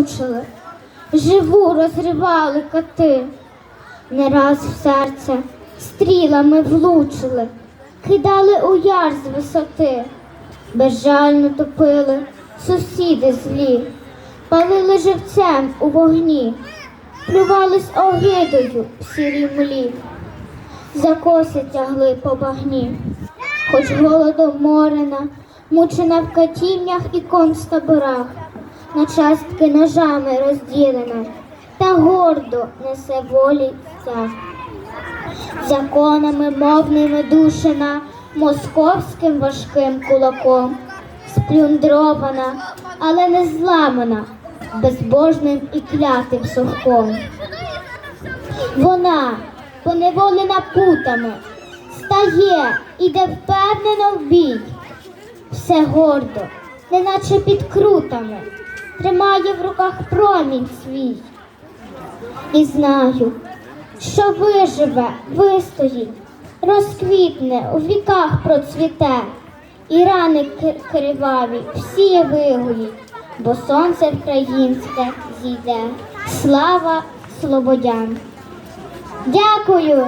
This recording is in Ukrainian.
мучили, живу розривали коти, не раз в серце стрілами влучили, кидали у яр з висоти, безжально топили сусіди злі, палили живцем у вогні, плювались огидою в сірій млі, за коси тягли по багні, хоч голодом морена, мучена в катівнях і концтаборах, на частки ножами розділена, та гордо несе волі. Законами мовними душена, московським важким кулаком, сплюндрована, але не зламана, безбожним і клятим совком. Вона, поневолена путами, стає, іде впевнено в бій, все гордо, неначе під крутами, тримає в руках промінь свій. І знаю, що виживе, вистоїть, розквітне, у віках процвіте, і рани криваві всі вигоїть, бо сонце українське зійде. Слава Слободян! Дякую!